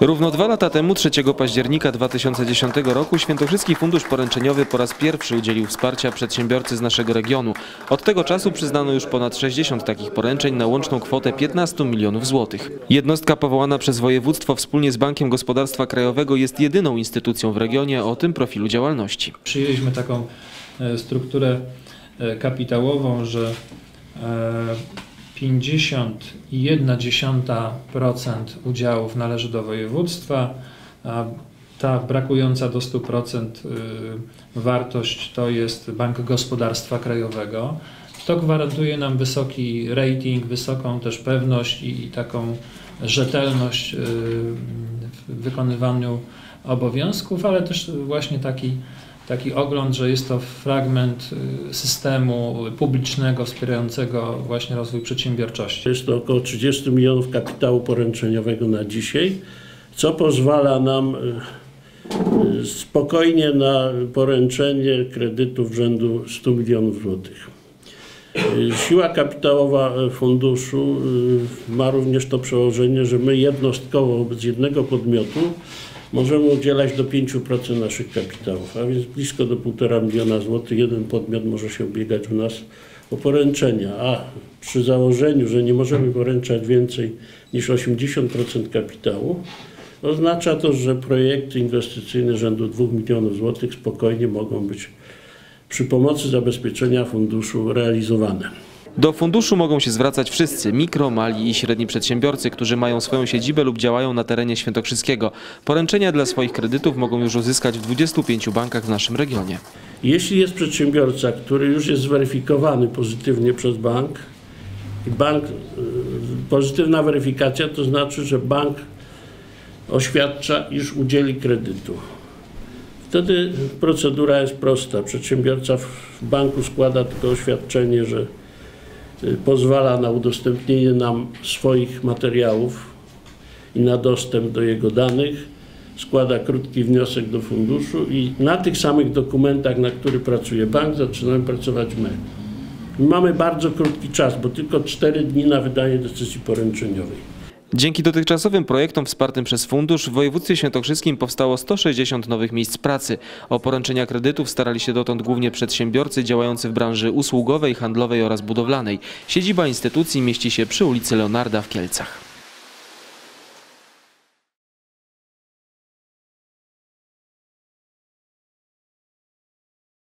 Równo dwa lata temu, 3 października 2010 roku, Świętokrzyski Fundusz Poręczeniowy po raz pierwszy udzielił wsparcia przedsiębiorcy z naszego regionu. Od tego czasu przyznano już ponad 60 takich poręczeń na łączną kwotę 15 milionów złotych. Jednostka powołana przez województwo wspólnie z Bankiem Gospodarstwa Krajowego jest jedyną instytucją w regionie o tym profilu działalności. Przyjęliśmy taką e, strukturę e, kapitałową, że e, 51,1% udziałów należy do województwa, a ta brakująca do 100% y, wartość to jest Bank Gospodarstwa Krajowego. To gwarantuje nam wysoki rating, wysoką też pewność i taką rzetelność y, w wykonywaniu obowiązków, ale też właśnie taki taki ogląd, że jest to fragment y, systemu publicznego wspierającego właśnie rozwój przedsiębiorczości. Jest to około 30 milionów kapitału poręczeniowego na dzisiaj, co pozwala nam y, y, spokojnie na poręczenie kredytów rzędu 100 milionów złotych. Siła kapitałowa funduszu ma również to przełożenie, że my jednostkowo wobec jednego podmiotu możemy udzielać do 5% naszych kapitałów, a więc blisko do 1,5 miliona złotych jeden podmiot może się ubiegać u nas o poręczenia, a przy założeniu, że nie możemy poręczać więcej niż 80% kapitału, oznacza to, że projekty inwestycyjne rzędu 2 milionów złotych spokojnie mogą być przy pomocy zabezpieczenia funduszu realizowane. Do funduszu mogą się zwracać wszyscy mikro, mali i średni przedsiębiorcy, którzy mają swoją siedzibę lub działają na terenie Świętokrzyskiego. Poręczenia dla swoich kredytów mogą już uzyskać w 25 bankach w naszym regionie. Jeśli jest przedsiębiorca, który już jest zweryfikowany pozytywnie przez bank, i bank, y, pozytywna weryfikacja to znaczy, że bank oświadcza, iż udzieli kredytu. Wtedy procedura jest prosta. Przedsiębiorca w banku składa tylko oświadczenie, że Y, pozwala na udostępnienie nam swoich materiałów i na dostęp do jego danych, składa krótki wniosek do funduszu i na tych samych dokumentach, na których pracuje bank, zaczynamy pracować my. Mamy bardzo krótki czas, bo tylko 4 dni na wydanie decyzji poręczeniowej. Dzięki dotychczasowym projektom wspartym przez fundusz w województwie świętokrzyskim powstało 160 nowych miejsc pracy. O poręczenia kredytów starali się dotąd głównie przedsiębiorcy działający w branży usługowej, handlowej oraz budowlanej. Siedziba instytucji mieści się przy ulicy Leonarda w Kielcach.